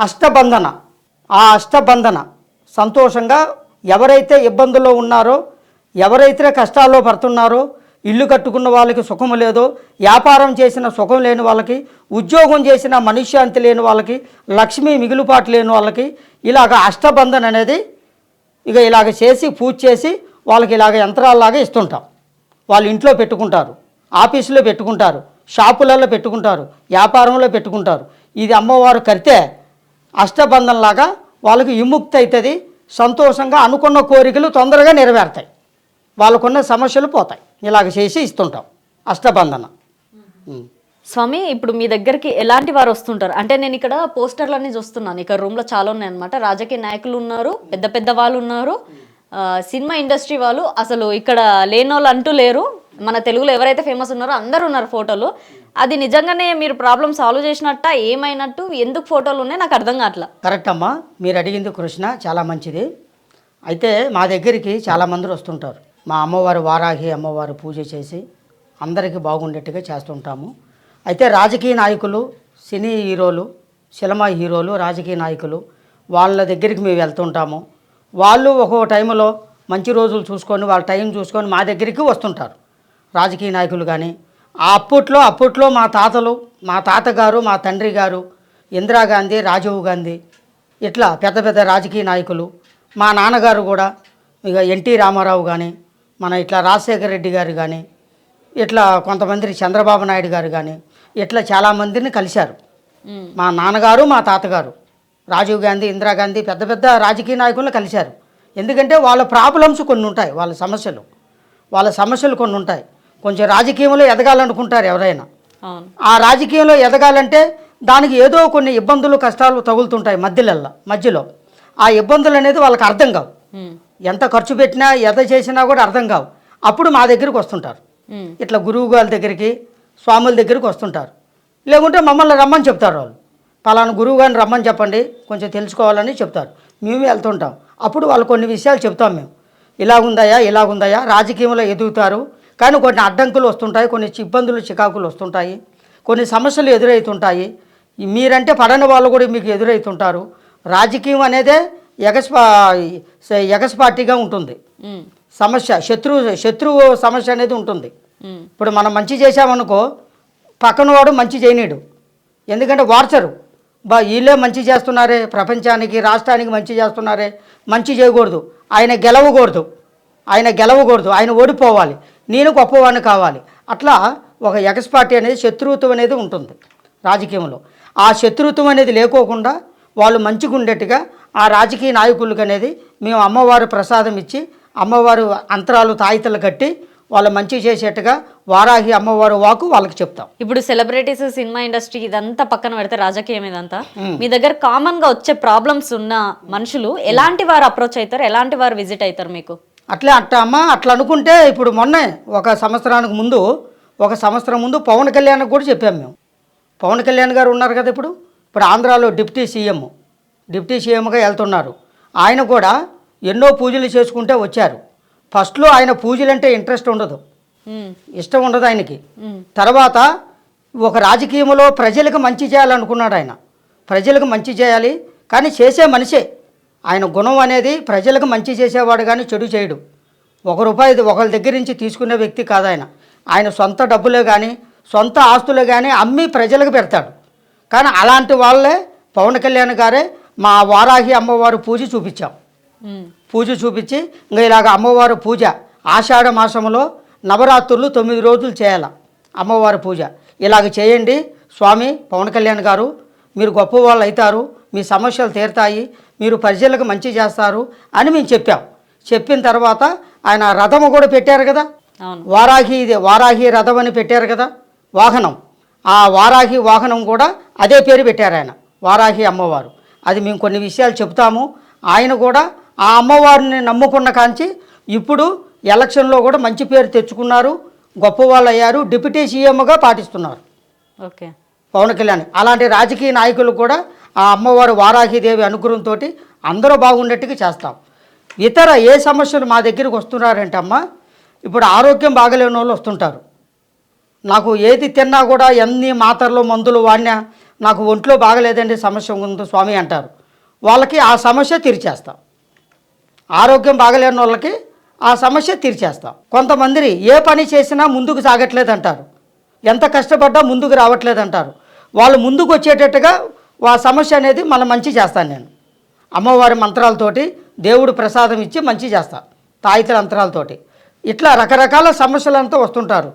అష్టబంధన ఆ అష్టబంధన సంతోషంగా ఎవరైతే ఇబ్బందుల్లో ఉన్నారో ఎవరైతే కష్టాల్లో పడుతున్నారో ఇల్లు కట్టుకున్న వాళ్ళకి సుఖం లేదో వ్యాపారం చేసిన సుఖం లేని వాళ్ళకి ఉద్యోగం చేసిన మనశ్శాంతి లేని వాళ్ళకి లక్ష్మీ మిగులుపాటు లేని వాళ్ళకి ఇలాగ అష్టబంధన అనేది ఇక ఇలాగ చేసి పూజ చేసి వాళ్ళకి ఇలాగ యంత్రాల్లాగా ఇస్తుంటాం. వాళ్ళు ఇంట్లో పెట్టుకుంటారు ఆఫీసులో పెట్టుకుంటారు షాపులలో పెట్టుకుంటారు వ్యాపారంలో పెట్టుకుంటారు. ఇది అమ్మవారు కడితే అష్టబంధంలాగా వాళ్ళకి విముక్తి అవుతుంది సంతోషంగా అనుకున్న కోరికలు తొందరగా నెరవేరుతాయి. వాళ్ళకున్న సమస్యలు పోతాయి. ఇలాగ చేసి ఇస్తుంటాం. అష్టబంధన. స్వామి ఇప్పుడు మీ దగ్గరికి ఎలాంటి వారు వస్తుంటారు? అంటే నేను ఇక్కడ పోస్టర్లన్నీ చూస్తున్నాను. ఇక్కడ రూమ్లో చాలా ఉన్నాయి అనమాట రాజకీయ నాయకులు ఉన్నారు పెద్ద పెద్ద వాళ్ళు ఉన్నారు. సినిమా ఇండస్ట్రీ వాళ్ళు అసలు ఇక్కడ లేని వాళ్ళు అంటూ లేరు. మన తెలుగులో ఎవరైతే ఫేమస్ ఉన్నారో అందరు ఉన్నారు ఫోటోలు. అది నిజంగానే మీరు ప్రాబ్లం సాల్వ్ చేసినట్ట ఏమైనట్టు ఎందుకు ఫోటోలు ఉన్నాయి? నాకు అర్థం కావట్లా. కరెక్ట్ అమ్మా. మీరు అడిగింది కృష్ణ చాలా మంచిది. అయితే మా దగ్గరికి చాలామంది వస్తుంటారు. మా అమ్మవారు వారాహి అమ్మవారు పూజ చేసి అందరికీ బాగుండేట్టుగా చేస్తుంటాము. అయితే రాజకీయ నాయకులు సినీ హీరోలు సినిమా హీరోలు రాజకీయ నాయకులు వాళ్ళ దగ్గరికి మేము వెళ్తుంటాము. వాళ్ళు ఒక్కో టైంలో మంచి రోజులు చూసుకొని వాళ్ళ టైం చూసుకొని మా దగ్గరికి వస్తుంటారు. రాజకీయ నాయకులు కానీ ఆ అప్పట్లో అప్పట్లో మా తాతలు మా తాతగారు మా తండ్రి గారు ఇందిరాగాంధీ రాజీవ్ గాంధీ ఇట్లా పెద్ద పెద్ద రాజకీయ నాయకులు మా నాన్నగారు కూడా ఇక ఎన్టీ రామారావు కానీ మన ఇట్లా రాజశేఖర రెడ్డి గారు కానీ ఇట్లా కొంతమంది చంద్రబాబు నాయుడు గారు కానీ ఇట్లా చాలామందిని కలిశారు. మా నాన్నగారు మా తాతగారు రాజీవ్ గాంధీ ఇందిరాగాంధీ పెద్ద పెద్ద రాజకీయ నాయకులను కలిశారు. ఎందుకంటే వాళ్ళ ప్రాబ్లమ్స్ కొన్ని ఉంటాయి వాళ్ళ సమస్యలు. వాళ్ళ సమస్యలు కొన్ని ఉంటాయి. కొంచెం రాజకీయంలో ఎదగాలనుకుంటారు ఎవరైనా. ఆ రాజకీయంలో ఎదగాలంటే దానికి ఏదో కొన్ని ఇబ్బందులు కష్టాలు తగులుతుంటాయి మధ్యలల్లో మధ్యలో. ఆ ఇబ్బందులు అనేది వాళ్ళకి అర్థం కావు. ఎంత ఖర్చు పెట్టినా ఎంత చేసినా కూడా అర్థం కావు. అప్పుడు మా దగ్గరికి వస్తుంటారు. ఇట్లా గురువు గారి దగ్గరికి స్వాముల దగ్గరికి వస్తుంటారు. లేకుంటే మమ్మల్ని రమ్మని చెప్తారు వాళ్ళు. పలానా గురువు గారిని రమ్మని చెప్పండి కొంచెం తెలుసుకోవాలని చెప్తారు. మేము వెళ్తుంటాం. అప్పుడు వాళ్ళు కొన్ని విషయాలు చెప్తాం మేము. ఇలాగుందయ్యా ఇలాగుందయ్యా రాజకీయంలో ఎదుగుతారు. కానీ కొన్ని అడ్డంకులు వస్తుంటాయి కొన్ని ఇబ్బందులు చికాకులు వస్తుంటాయి కొన్ని సమస్యలు ఎదురవుతుంటాయి మీరంటే పడని వాళ్ళు కూడా మీకు ఎదురవుతుంటారు రాజకీయం అనేదే ఎగస్పా ఎగస్పాటిగా ఉంటుంది. సమస్య శత్రువు శత్రువు సమస్య అనేది ఉంటుంది. ఇప్పుడు మనం మంచి చేసామనుకో పక్కన వాడు మంచి చేయనీడు. ఎందుకంటే వార్చరు. బా వీళ్ళే మంచి చేస్తున్నారే ప్రపంచానికి రాష్ట్రానికి మంచి చేస్తున్నారే మంచి చేయకూడదు. ఆయన గెలవకూడదు. ఆయన గెలవకూడదు. ఆయన ఓడిపోవాలి. నేను గొప్పవాడిని కావాలి. అట్లా ఒక ఎగస్పార్టీ అనేది శత్రుత్వం అనేది ఉంటుంది రాజకీయంలో. ఆ శత్రుత్వం అనేది లేకోకుండా వాళ్ళు మంచిగా ఉండేట్టుగా ఆ రాజకీయ నాయకులకు అనేది మేము అమ్మవారు ప్రసాదం ఇచ్చి అమ్మవారు అంతరాలు తాయితలు కట్టి వాళ్ళు మంచి చేసేట్టుగా వారాహి అమ్మవారు వాకు వాళ్ళకి చెప్తాం. ఇప్పుడు సెలబ్రిటీస్ సినిమా ఇండస్ట్రీ ఇదంతా పక్కన పెడితే రాజకీయం ఇదంతా. మీ దగ్గర కామన్గా వచ్చే ప్రాబ్లమ్స్ ఉన్న మనుషులు ఎలాంటి వారు అప్రోచ్ అవుతారు? ఎలాంటి వారు విజిట్ అవుతారు మీకు? అట్లే అట్ట అమ్మ అట్లా అనుకుంటే ఇప్పుడు మొన్నే ఒక సంవత్సరానికి ముందు ఒక సంవత్సరం ముందు పవన్ కళ్యాణ్కి కూడా చెప్పాము మేము. పవన్ కళ్యాణ్ గారు ఉన్నారు కదా ఇప్పుడు? ఇప్పుడు ఆంధ్రాలో డిప్యూటీ సీఎం డిప్యూటీ సీఎంగా వెళ్తున్నారు. ఆయన కూడా ఎన్నో పూజలు చేసుకుంటే వచ్చారు. ఫస్ట్లో ఆయన పూజలు అంటే ఇంట్రెస్ట్ ఉండదు. ఇష్టం ఉండదు ఆయనకి. తర్వాత ఒక రాజకీయంలో ప్రజలకు మంచి చేయాలనుకున్నాడు ఆయన. ప్రజలకు మంచి చేయాలి కానీ చేసే మనిషే. ఆయన గుణం అనేది ప్రజలకు మంచి చేసేవాడు కానీ చెడు చేయడు. ఒక రూపాయి ఒకరి దగ్గర నుంచి తీసుకునే వ్యక్తి కాదు ఆయన. ఆయన సొంత డబ్బులే కానీ సొంత ఆస్తులే కానీ అమ్మి ప్రజలకు పెడతాడు. కానీ అలాంటి వాళ్ళే పవన్ కళ్యాణ్ గారే మా వారాహి అమ్మవారు పూజ చూపించాం. పూజ చూపించి ఇంకా ఇలాగ అమ్మవారు పూజ ఆషాఢ మాసంలో నవరాత్రులు తొమ్మిది రోజులు చేయాల అమ్మవారి పూజ. ఇలాగ చేయండి. స్వామి పవన్ కళ్యాణ్ గారు మీరు గొప్పవాళ్ళు అవుతారు. మీ సమస్యలు తీరుతాయి. మీరు ప్రజలకు మంచి చేస్తారు అని మేము చెప్పాం. చెప్పిన తర్వాత ఆయన రథము కూడా పెట్టారు కదా? వారాహి ఇది వారాహి రథం అని పెట్టారు కదా? వాహనం. ఆ వారాహి వాహనం కూడా అదే పేరు పెట్టారు ఆయన వారాహి అమ్మవారు. అది మేము కొన్ని విషయాలు చెప్తాము ఆయన కూడా ఆ అమ్మవారిని నమ్ముకున్న కాంచి ఇప్పుడు ఎలక్షన్లో కూడా మంచి పేరు తెచ్చుకున్నారు గొప్పవాళ్ళు అయ్యారు డిప్యూటీ సీఎంగా పాటిస్తున్నారు. ఓకే. పవన్ కళ్యాణ్. అలాంటి రాజకీయ నాయకులు కూడా ఆ అమ్మవారు వారాహిదేవి అనుగ్రహంతో అందరూ బాగుండేట్టుగా చేస్తాం. ఇతర ఏ సమస్యలు మా దగ్గరికి వస్తున్నారంటే అమ్మ ఇప్పుడు ఆరోగ్యం బాగలేని వాళ్ళు వస్తుంటారు. నాకు ఏది తిన్నా కూడా ఎన్ని మాత్రలు మందులు వాడినా నాకు ఒంట్లో బాగలేదండి సమస్య ఉంది స్వామి అంటారు. వాళ్ళకి ఆ సమస్య తీర్చేస్తాం. ఆరోగ్యం బాగలేని వాళ్ళకి ఆ సమస్య తీర్చేస్తాం. కొంతమందిని ఏ పని చేసినా ముందుకు సాగట్లేదంటారు. ఎంత కష్టపడ్డా ముందుకు రావట్లేదు అంటారు వాళ్ళు ముందుకు వచ్చేటట్టుగా ఆ సమస్య అనేది మన మంచి చేస్తాను నేను. అమ్మవారి మంత్రాలతోటి దేవుడు ప్రసాదం ఇచ్చి మంచి చేస్తా. తాయితల మంత్రాలతోటి. ఇట్లా రకరకాల సమస్యలంతా వస్తుంటారు.